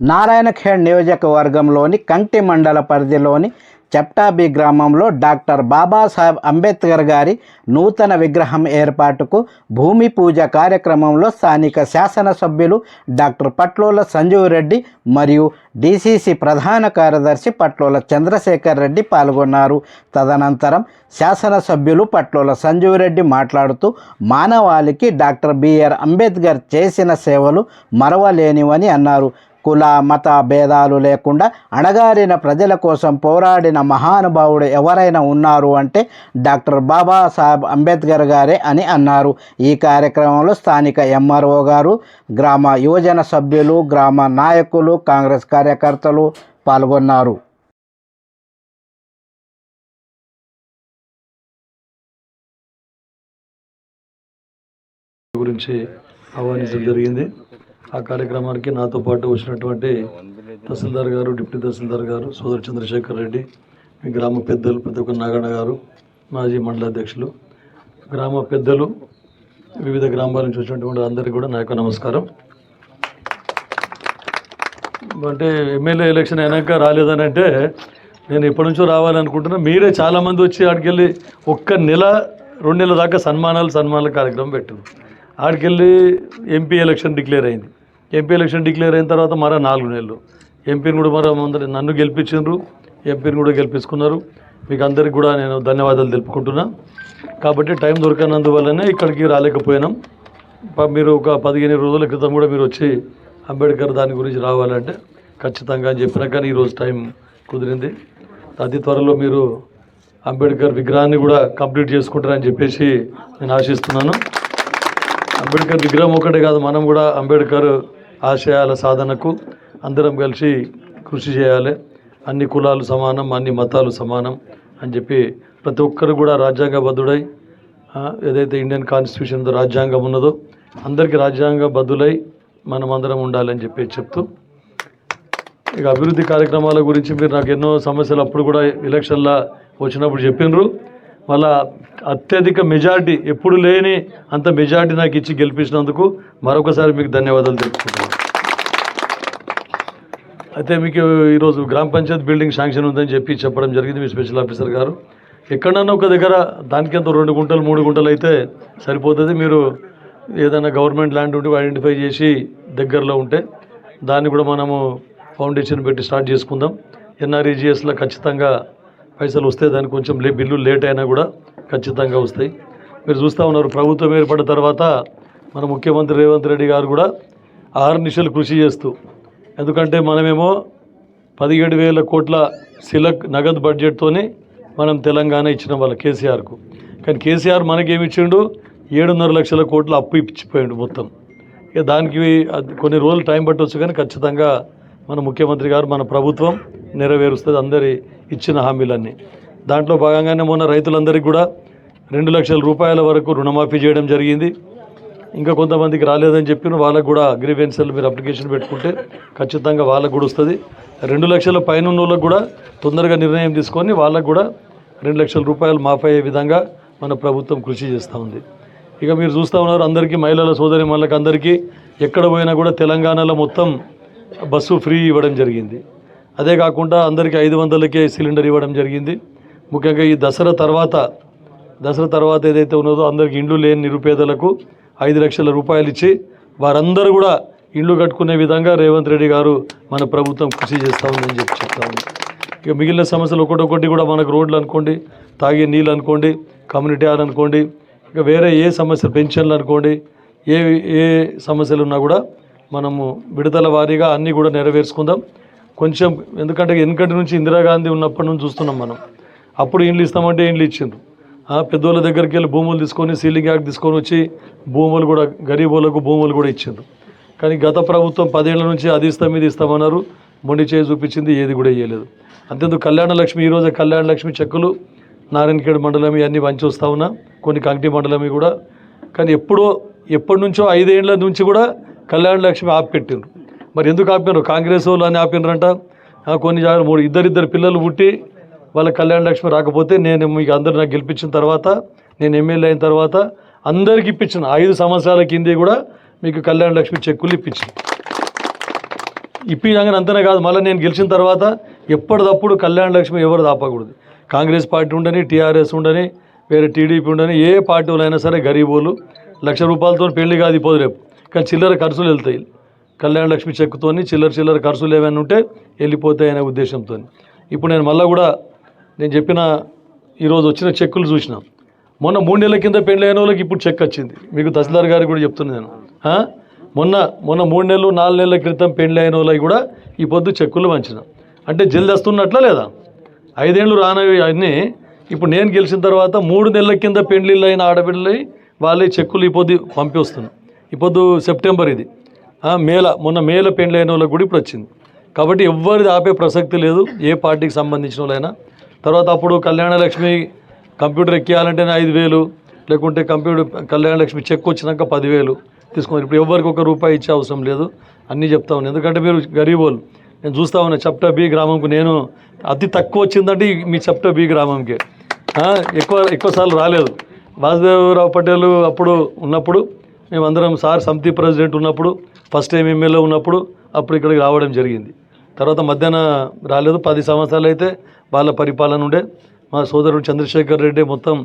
నారాయణఖేడ్ నియోజకవర్గంలోని కంటి మండల పరిధిలోని చెప్టాబి గ్రామంలో డాక్టర్ బాబాసాహెబ్ అంబేద్కర్ గారి నూతన విగ్రహం ఏర్పాటుకు భూమి పూజ కార్యక్రమంలో స్థానిక శాసనసభ్యులు డాక్టర్ పట్లోల సంజీవ్ రెడ్డి మరియు డిసిసి ప్రధాన కార్యదర్శి పట్లోల చంద్రశేఖర్ రెడ్డి పాల్గొన్నారు. తదనంతరం శాసనసభ్యులు పట్లోల సంజీవ్ రెడ్డి మాట్లాడుతూ మానవాళికి డాక్టర్ బిఆర్ అంబేద్కర్ చేసిన సేవలు మరవలేనివని అన్నారు. కుల మత భేదాలు లేకుండా అణగారిన ప్రజల కోసం పోరాడిన మహానుభావుడు ఎవరైనా ఉన్నారు అంటే డాక్టర్ బాబాసాహెబ్ అంబేద్కర్ గారే అని అన్నారు. ఈ కార్యక్రమంలో స్థానిక ఎంఆర్ఓ గారు గ్రామ యువజన సభ్యులు గ్రామ నాయకులు కాంగ్రెస్ కార్యకర్తలు పాల్గొన్నారు. గురించి ఆహ్వానించడం జరిగింది. ఆ కార్యక్రమానికి నాతో పాటు వచ్చినటువంటి తహసీల్దార్ గారు డిప్యూటీ తహసీల్దార్ గారు సోదరు చంద్రశేఖర్ రెడ్డి గ్రామ పెద్దలు పెద్ద ఒక్క నాగన్న గారు మాజీ మండల అధ్యక్షులు గ్రామ పెద్దలు వివిధ గ్రామాల నుంచి వచ్చినటువంటి అందరికీ కూడా నా యొక్క నమస్కారం. అంటే ఎమ్మెల్యే ఎలక్షన్ అయినాక రాలేదని అంటే నేను ఎప్పటి నుంచో రావాలనుకుంటున్నా. మీరే చాలామంది వచ్చి ఆడికెళ్ళి ఒక్క నెల రెండు నెలల దాకా సన్మానాలు సన్మానాల కార్యక్రమం పెట్టారు. ఆడికెళ్ళి ఎంపీ ఎలక్షన్ డిక్లేర్ అయింది. ఎంపీ ఎలక్షన్ డిక్లేర్ అయిన తర్వాత మరో నాలుగు నెలలు. ఎంపీని కూడా మరో అందరు నన్ను గెలిపించారు ఎంపీని కూడా గెలిపించుకున్నారు. మీకు అందరికి కూడా నేను ధన్యవాదాలు తెలుపుకుంటున్నా. కాబట్టి టైం దొరకనందువల్లనే ఇక్కడికి రాలేకపోయినాం. మీరు ఒక పదిహేను రోజుల క్రితం కూడా మీరు వచ్చి అంబేద్కర్ దాని గురించి రావాలంటే ఖచ్చితంగా అని చెప్పినా కానీ ఈరోజు టైం కుదిరింది. అతి త్వరలో మీరు అంబేద్కర్ విగ్రహాన్ని కూడా కంప్లీట్ చేసుకుంటారని చెప్పేసి నేను ఆశిస్తున్నాను. అంబేద్కర్ విగ్రహం ఒకటే కాదు మనం కూడా అంబేద్కర్ ఆశయాల సాధనకు అందరం కలిసి కృషి చేయాలి. అన్ని కులాలు సమానం అన్ని మతాలు సమానం అని చెప్పి ప్రతి ఒక్కరు కూడా రాజ్యాంగబద్ధుడై ఏదైతే ఇండియన్ కాన్స్టిట్యూషన్ రాజ్యాంగం ఉన్నదో అందరికీ రాజ్యాంగబద్ధులై మనం అందరం ఉండాలని చెప్పి చెప్తూ ఇక అభివృద్ధి కార్యక్రమాల గురించి మీరు నాకు ఎన్నో సమస్యలు అప్పుడు కూడా ఎలక్షన్లో వచ్చినప్పుడు చెప్పినారు. మళ్ళా అత్యధిక మెజార్టీ ఎప్పుడు లేని అంత మెజార్టీ నాకు ఇచ్చి గెలిపించినందుకు మరొకసారి మీకు ధన్యవాదాలు తెలుపుకుంటున్నాను. అయితే మీకు ఈరోజు గ్రామ పంచాయత్ బిల్డింగ్ శాంక్షన్ ఉందని చెప్పి చెప్పడం జరిగింది మీ స్పెషల్ ఆఫీసర్ గారు. ఎక్కడన్నా ఒక దగ్గర దానికెంత రెండు గుంటలు మూడు గుంటలు అయితే సరిపోతుంది. మీరు ఏదైనా గవర్నమెంట్ ల్యాండ్ ఉంటే ఐడెంటిఫై చేసి దగ్గరలో ఉంటే దాన్ని కూడా మనము ఫౌండేషన్ పెట్టి స్టార్ట్ చేసుకుందాం. ఎన్ఆర్ఈజిఎస్లో ఖచ్చితంగా పైసలు వస్తే దానికి కొంచెం లే బిల్లు లేట్ అయినా కూడా ఖచ్చితంగా వస్తాయి. మీరు చూస్తూ ఉన్నారు ప్రభుత్వం ఏర్పడిన తర్వాత మన ముఖ్యమంత్రి రేవంత్ రెడ్డి గారు కూడా ఆరు నిమిషాలు కృషి చేస్తూ ఎందుకంటే మనమేమో పదిహేడు వేల కోట్ల సిలక్ నగదు బడ్జెట్తోనే మనం తెలంగాణ ఇచ్చిన వాళ్ళ కేసీఆర్కు. కానీ కేసీఆర్ మనకేమిచ్చిండు? ఏడున్నర లక్షల కోట్ల అప్పు ఇచ్చిపోయాడు మొత్తం. ఇక దానికి కొన్ని రోజులు టైం పట్టవచ్చు కానీ ఖచ్చితంగా మన ముఖ్యమంత్రి గారు మన ప్రభుత్వం నెరవేరుస్తుంది అందరి ఇచ్చిన హామీలన్నీ. దాంట్లో భాగంగానే మొన్న రైతులందరికీ కూడా రెండు లక్షల రూపాయల వరకు రుణమాఫీ చేయడం జరిగింది. ఇంకా కొంతమందికి రాలేదని చెప్పిన వాళ్ళకు కూడా అగ్రివెన్సల్ మీరు అప్లికేషన్ పెట్టుకుంటే ఖచ్చితంగా వాళ్ళకు కూడా వస్తుంది. రెండు లక్షల పైన వాళ్ళకు కూడా తొందరగా నిర్ణయం తీసుకొని వాళ్ళకు కూడా రెండు లక్షల రూపాయలు మాఫ్ అయ్యే విధంగా మన ప్రభుత్వం కృషి చేస్తూ ఉంది. ఇక మీరు చూస్తూ ఉన్నారు అందరికీ మహిళల సోదరి మనలకు అందరికీ ఎక్కడ పోయినా కూడా తెలంగాణలో మొత్తం బస్సు ఫ్రీ ఇవ్వడం జరిగింది. అదే కాకుండా అందరికీ ఐదు వందలకే సిలిండర్ ఇవ్వడం జరిగింది. ముఖ్యంగా ఈ దసరా తర్వాత దసరా తర్వాత ఏదైతే ఉన్నదో అందరికి ఇండ్లు లేని నిరుపేదలకు ఐదు లక్షల రూపాయలు ఇచ్చి వారందరూ కూడా ఇండ్లు కట్టుకునే విధంగా రేవంత్ రెడ్డి గారు మన ప్రభుత్వం కృషి చేస్తూ ఉందని చెప్పి చెప్తా ఉంది ఇక మిగిలిన సమస్యలు ఒకటొకటి కూడా మనకు రోడ్లు అనుకోండి తాగే నీళ్ళు అనుకోండి కమ్యూనిటీ హాల్ అనుకోండి ఇక వేరే ఏ సమస్యలు పెన్షన్లు అనుకోండి ఏ ఏ సమస్యలు ఉన్నా కూడా మనము విడతల వారీగా అన్నీ కూడా నెరవేర్చుకుందాం. కొంచెం ఎందుకంటే వెనుకటి నుంచి ఇందిరాగాంధీ ఉన్నప్పటి నుంచి చూస్తున్నాం మనం. అప్పుడు ఇండ్లు ఇస్తామంటే ఇండ్లు ఇచ్చిండ్రు? ఆ, పెద్దోళ్ళ దగ్గరికి వెళ్ళి భూములు తీసుకొని సీలింగ్ యాక్ట్ తీసుకొని వచ్చి భూములు కూడా గరీబులకు భూములు కూడా ఇచ్చిండ్రు. కానీ గత ప్రభుత్వం పదేళ్ళ నుంచి అది ఇస్తాం ఇది ఇస్తామన్నారు. మొండి చేయి చూపించింది ఏది కూడా ఇవ్వలేదు అంతేందుకు కళ్యాణ లక్ష్మి ఈరోజు కళ్యాణ లక్ష్మి చెక్కులు నారాయణఖేడ్ మండలం ఇవన్నీ వంచి వస్తూ ఉన్నా కొన్ని కంకి మండలమి కూడా. కానీ ఎప్పుడో ఎప్పటి నుంచో ఐదేళ్ళ నుంచి కూడా కళ్యాణ లక్ష్మి ఆపిపెట్టిండ్రు మరి ఎందుకు ఆపినారు? కాంగ్రెస్ వాళ్ళు అని ఆపినారంట. ఆ, కొన్ని జాగ్రత్త మూడు ఇద్దరిద్దరు పిల్లలు పుట్టి వాళ్ళ కళ్యాణ లక్ష్మి రాకపోతే నేను మీకు అందరు నాకు గెలిపించిన తర్వాత నేను ఎమ్మెల్యే అయిన తర్వాత అందరికి ఇప్పించిన. ఐదు సంవత్సరాల కిందే కూడా మీకు కళ్యాణ లక్ష్మి చెక్కులు ఇప్పించింది ఇప్పించగానే అంతనే కాదు మళ్ళీ నేను గెలిచిన తర్వాత ఎప్పటిదప్పుడు కళ్యాణ లక్ష్మి ఎవరు దాపకూడదు. కాంగ్రెస్ పార్టీ ఉండని టీఆర్ఎస్ ఉండని వేరే టీడీపీ ఉండని ఏ పార్టీ అయినా సరే గరీబోలు లక్ష రూపాయలతో పెళ్ళి కాదు పోదు రేపు. కానీ చిల్లర ఖర్చులు వెళ్తాయి. కళ్యాణ లక్ష్మి చెక్కుతోని చిల్లర చిల్లర ఖర్చులు ఏమైనా ఉంటే వెళ్ళిపోతాయి అనే ఉద్దేశంతో. ఇప్పుడు నేను మళ్ళీ కూడా నేను చెప్పిన ఈరోజు వచ్చిన చెక్కులు చూసిన. మొన్న మూడు నెలల కింద పెళ్ళి అయిన వాళ్ళకి ఇప్పుడు చెక్ వచ్చింది. మీకు తహసీల్దార్ గారికి కూడా చెప్తున్నాను నేను. మొన్న మొన్న మూడు నెలలు నాలుగు నెలల క్రితం పెళ్ళి అయిన వాళ్ళకి కూడా ఈ పొద్దు చెక్కులు వంచిన అంటే జల్ది వస్తున్నట్లా లేదా? ఐదేళ్ళు రానవి అన్నీ. ఇప్పుడు నేను గెలిచిన తర్వాత మూడు నెలల కింద పెళ్ళిళ్ళు అయిన ఆడపిల్లలు వాళ్ళే చెక్కులు ఈ పొద్దు పంపి ఇప్పుడు పొద్దు సెప్టెంబర్ ఇది. ఆ, మేల మొన్న మేల పెండ్లైన వాళ్ళకి కూడా ఇప్పుడు వచ్చింది. కాబట్టి ఎవ్వరిది ఆపే ప్రసక్తి లేదు ఏ పార్టీకి సంబంధించిన వాళ్ళైనా. తర్వాత అప్పుడు కళ్యాణలక్ష్మి కంప్యూటర్ ఎక్కియాలంటేనే ఐదు వేలు లేకుంటే కంప్యూటర్ కళ్యాణలక్ష్మి చెక్ వచ్చినాక పదివేలు తీసుకున్నారు. ఇప్పుడు ఎవరికి ఒక రూపాయి ఇచ్చే అవసరం లేదు అన్నీ చెప్తా ఉన్నాను ఎందుకంటే మీరు గరీబోలు నేను చూస్తా ఉన్నా చప్టా బి గ్రామంకు నేను అతి తక్కువ వచ్చిందంటే మీ చప్టా బి గ్రామంకి. ఎక్కువ ఎక్కువసార్లు రాలేదు. వాసుదేవరావు పటేల్ అప్పుడు ఉన్నప్పుడు మేమందరం సార్ సమితి ప్రెసిడెంట్ ఉన్నప్పుడు ఫస్ట్ టైం ఎమ్మెల్యే ఉన్నప్పుడు అప్పుడు ఇక్కడికి రావడం జరిగింది. తర్వాత మధ్యాహ్న రాలేదు పది సంవత్సరాలు అయితే వాళ్ళ పరిపాలన ఉండే. మా సోదరుడు చంద్రశేఖర్ రెడ్డి మొత్తం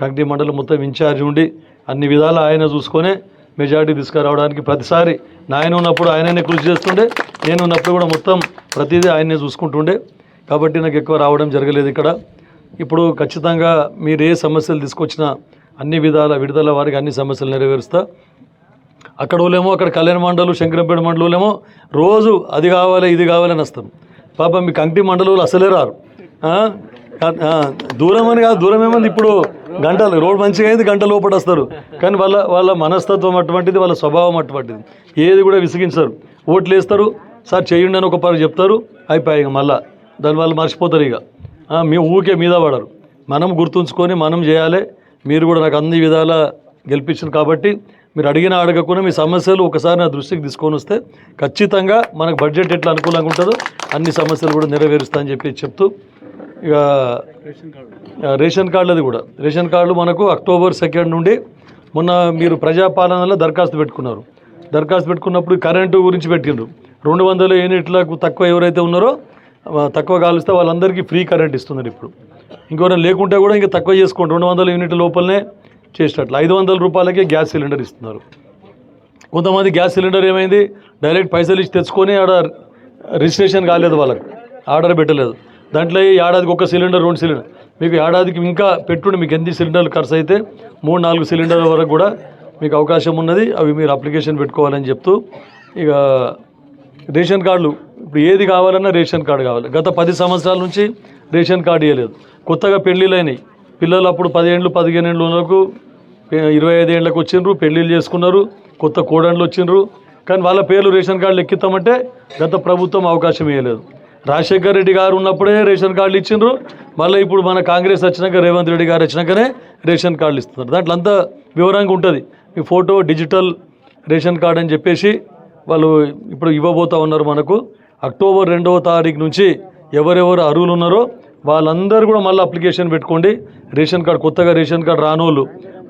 కంటి మండలం మొత్తం ఇన్ఛార్జ్ ఉండి అన్ని విధాలు ఆయన చూసుకొని మెజార్టీ తీసుకురావడానికి ప్రతిసారి నాయన ఉన్నప్పుడు ఆయననే కృషి చేస్తుండే. నేను ఉన్నప్పుడు కూడా మొత్తం ప్రతిదీ ఆయనే చూసుకుంటుండే. కాబట్టి నాకు ఎక్కువ రావడం జరగలేదు ఇక్కడ. ఇప్పుడు ఖచ్చితంగా మీరు ఏ సమస్యలు తీసుకొచ్చినా అన్ని విధాల విడుదల వారికి అన్ని సమస్యలు నెరవేరుస్తా. అక్కడ వాళ్ళేమో అక్కడ కళ్యాణ మండలు శంకరంపేట మండలంలో రోజు అది కావాలి ఇది కావాలని వస్తాం. పాపం మీ కంటి మండలంలో అసలే రారు. దూరం అని కాదు దూరం ఏమంది ఇప్పుడు? గంటలు రోడ్ మంచిగా అయింది గంట లోపల వస్తారు. కానీ వాళ్ళ వాళ్ళ మనస్తత్వం అటువంటిది వాళ్ళ స్వభావం అటువంటిది. ఏది కూడా విసిగించరు. ఓట్లు వేస్తారు సార్ చేయండి అని ఒక పని చెప్తారు అయిపోయి ఇక మళ్ళా. దాని వాళ్ళు మర్చిపోతారు ఇక. మీ ఊకే మీద పడరు. మనం గుర్తుంచుకొని మనం చేయాలి. మీరు కూడా నాకు అన్ని విధాలా గెలిపించారు కాబట్టి మీరు అడిగిన అడగకుండా మీ సమస్యలు ఒకసారి నా దృష్టికి తీసుకొని వస్తే ఖచ్చితంగా మనకు బడ్జెట్ ఎట్లా అనుకూలంగా ఉంటుందో అన్ని సమస్యలు కూడా నెరవేరుస్తా అని చెప్పి చెప్తూ ఇక ఆ, రేషన్ కార్డులది కూడా. రేషన్ కార్డులు మనకు అక్టోబర్ సెకండ్ నుండి మొన్న మీరు ప్రజాపాలనలో దరఖాస్తు పెట్టుకున్నారు. దరఖాస్తు పెట్టుకున్నప్పుడు కరెంటు గురించి పెట్టిండ్రు. రెండు వందల యూనిట్లకు తక్కువ ఎవరైతే ఉన్నారో తక్కువ కాలుస్తే వాళ్ళందరికీ ఫ్రీ కరెంట్ ఇస్తున్నారు ఇప్పుడు. ఇంకెవరైనా లేకుంటే కూడా ఇంకా తక్కువ చేసుకోండి. రెండు వందల యూనిట్ల లోపలనే చేసినట్లు. ఐదు వందల రూపాయలకే గ్యాస్ సిలిండర్ ఇస్తున్నారు. కొంతమంది గ్యాస్ సిలిండర్ ఏమైంది? డైరెక్ట్ పైసలు ఇచ్చి తెచ్చుకొని ఆడ రిజిస్ట్రేషన్ కాలేదు వాళ్ళకి. ఆర్డర్ పెట్టలేదు. దాంట్లో ఈ ఏడాదికి ఒక సిలిండర్ రెండు సిలిండర్. మీకు ఏడాదికి ఇంకా పెట్టుండి మీకు ఎన్ని సిలిండర్లు ఖర్చు అయితే మూడు నాలుగు సిలిండర్ల వరకు కూడా మీకు అవకాశం ఉన్నది. అవి మీరు అప్లికేషన్ పెట్టుకోవాలని చెప్తూ ఇక రేషన్ కార్డులు ఇప్పుడు ఏది కావాలన్నా రేషన్ కార్డు కావాలి. గత పది సంవత్సరాల నుంచి రేషన్ కార్డు ఇవ్వలేదు కొత్తగా పెళ్ళిళ్ళు అయినాయి. పిల్లలు అప్పుడు పదిహేండ్లు పదిహేను ఏళ్ళు వరకు ఇరవై ఐదు ఏళ్ళకి వచ్చిండ్రు పెళ్ళిళ్ళు చేసుకున్నారు కొత్త కోడళ్ళు వచ్చిండ్రు. కానీ వాళ్ళ పేర్లు రేషన్ కార్డులు ఎక్కిస్తామంటే గత ప్రభుత్వం అవకాశం ఇవ్వలేదు రాజశేఖర్ రెడ్డి గారు ఉన్నప్పుడే రేషన్ కార్డులు ఇచ్చిండ్రు. మళ్ళీ ఇప్పుడు మన కాంగ్రెస్ వచ్చినాక రేవంత్ రెడ్డి గారు వచ్చినాకనే రేషన్ కార్డులు ఇస్తున్నారు. దాంట్లో అంతా వివరంగా ఉంటుంది. మీ ఫోటో డిజిటల్ రేషన్ కార్డు అని చెప్పేసి వాళ్ళు ఇప్పుడు ఇవ్వబోతా ఉన్నారు మనకు. అక్టోబర్ రెండవ తారీఖు నుంచి ఎవరెవరు అర్హులు ఉన్నారో వాళ్ళందరూ కూడా మళ్ళీ అప్లికేషన్ పెట్టుకోండి. రేషన్ కార్డు కొత్తగా రేషన్ కార్డు రానోళ్ళు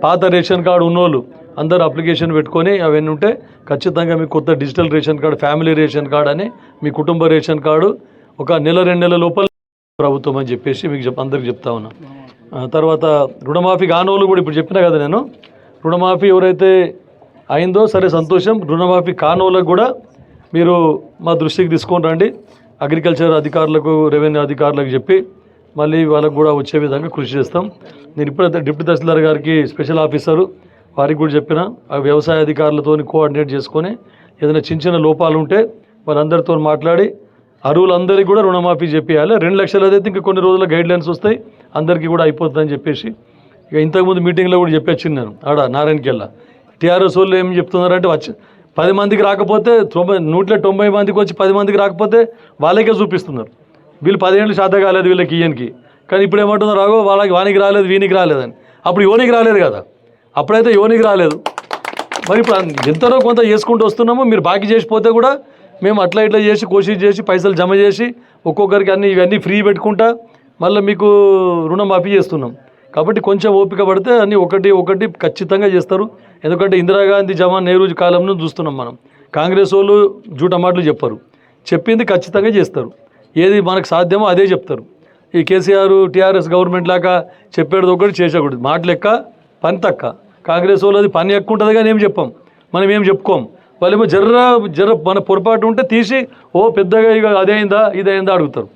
పాత రేషన్ కార్డు ఉన్నోళ్ళు అందరు అప్లికేషన్ పెట్టుకొని అవన్నీ ఉంటే ఖచ్చితంగా మీకు కొత్త digital ration card family ration card అని మీ కుటుంబ రేషన్ కార్డు ఒక నెల రెండు నెలల లోపల ప్రభుత్వం అని చెప్పేసి మీకు చెప్ అందరికి చెప్తా ఉన్నా. ఆ, తర్వాత రుణమాఫీ కానోళ్ళు కూడా ఇప్పుడు చెప్పినా కదా నేను రుణమాఫీ ఎవరైతే అయిందో సరే సంతోషం రుణమాఫీ కానోళ్ళకు కూడా మీరు మా దృష్టికి తీసుకొని రండి. అగ్రికల్చర్ అధికారులకు రెవెన్యూ అధికారులకు చెప్పి మళ్ళీ వాళ్ళకు కూడా వచ్చే విధంగా కృషి చేస్తాం. నేను ఇప్పుడే డిప్యూటీ తహసీల్దార్ గారికి స్పెషల్ ఆఫీసరు వారికి కూడా చెప్పిన వ్యవసాయ అధికారులతో కోఆర్డినేట్ చేసుకొని ఏదైనా చిన్న చిన్న లోపాలు ఉంటే వాళ్ళందరితో మాట్లాడి అరువులందరికీ కూడా రుణమాఫీ చెప్పేయాలి. రెండు లక్షలు అయితే ఇంకా కొన్ని రోజుల గైడ్ లైన్స్ వస్తాయి అందరికీ కూడా అయిపోతుందని చెప్పేసి ఇక ఇంతకుముందు మీటింగ్లో కూడా చెప్పొచ్చింది నేను ఆడ నారాయణకెళ్ళ. టీఆర్ఎస్ వాళ్ళు ఏం చెప్తున్నారంటే వచ్చి పది మందికి రాకపోతే తొంభై నూట్ల తొంభై మందికి వచ్చి పది మందికి రాకపోతే వాళ్ళకే చూపిస్తున్నారు. వీళ్ళు పదిహేళ్ళు శ్రద్ధ కాలేదు వీళ్ళకి ఈయనకి. కానీ ఇప్పుడు ఏమంటున్నారు రాగో వాళ్ళకి వానికి రాలేదు వీనికి రాలేదని. అప్పుడు యోనికి రాలేదు కదా. అప్పుడైతే యోనికి రాలేదు. మరి ఇప్పుడు ఎంతనో కొంత చేసుకుంటూ వస్తున్నాము. మీరు బాకీ చేసిపోతే కూడా మేము అట్లా ఇట్లా చేసి కోషిష్ చేసి పైసలు జమ చేసి ఒక్కొక్కరికి అన్ని ఇవన్నీ ఫ్రీ పెట్టుకుంటా మళ్ళీ మీకు రుణమాఫీ చేస్తున్నాం. కాబట్టి కొంచెం ఓపిక పడితే అన్ని ఒకటి ఒకటి ఖచ్చితంగా చేస్తారు. ఎందుకంటే ఇందిరాగాంధీ జవాన్ నెహ్రూ కాలంలో చూస్తున్నాం మనం. కాంగ్రెస్ వాళ్ళు జూట మాటలు చెప్పరు. చెప్పింది ఖచ్చితంగా చేస్తారు. ఏది మనకు సాధ్యమో అదే చెప్తారు. ఈ కేసీఆర్ టీఆర్ఎస్ గవర్నమెంట్ లాగా చెప్పేది ఒకటి చేసేకూడదు మాట లెక్క పని తక్క కాంగ్రెస్ వాళ్ళది పని ఎక్కువ ఉంటుంది కానీ ఏం చెప్పాం. మనం ఏం చెప్పుకోం. వాళ్ళేమో జర్ర జర్ర మన పొరపాటు ఉంటే తీసి ఓ పెద్దగా ఇక అదైందా ఇదైందా అడుగుతారు.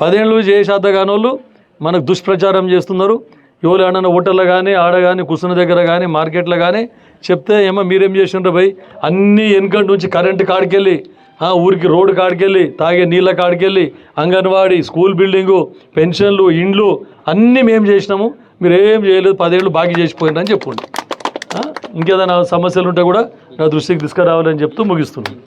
పదేళ్ళు చేసేత కానోళ్ళు మనకు దుష్ప్రచారం చేస్తున్నారు. ఎవరు ఏమన్నా హోటల్లో కానీ ఆడ కానీ కూర్చున్న దగ్గర కానీ మార్కెట్లో కానీ చెప్తే ఏమో మీరేం చేసిండ్రు భయ్? అన్నీ వెనకటి నుంచి కరెంటు కాడికెళ్ళి ఊరికి రోడ్డు కాడికెళ్ళి తాగే నీళ్ళ కాడికెళ్ళి అంగన్వాడీ స్కూల్ బిల్డింగు పెన్షన్లు ఇండ్లు అన్నీ మేము చేసినాము. మీరు ఏం చేయలేదు పదేళ్ళు బాకీ చేసిపోయిందని చెప్పుకోండి చెప్పండి. ఇంకేదైనా సమస్యలు ఉంటే కూడా నా దృష్టికి తీసుకురావాలని చెప్తూ ముగిస్తున్నాను.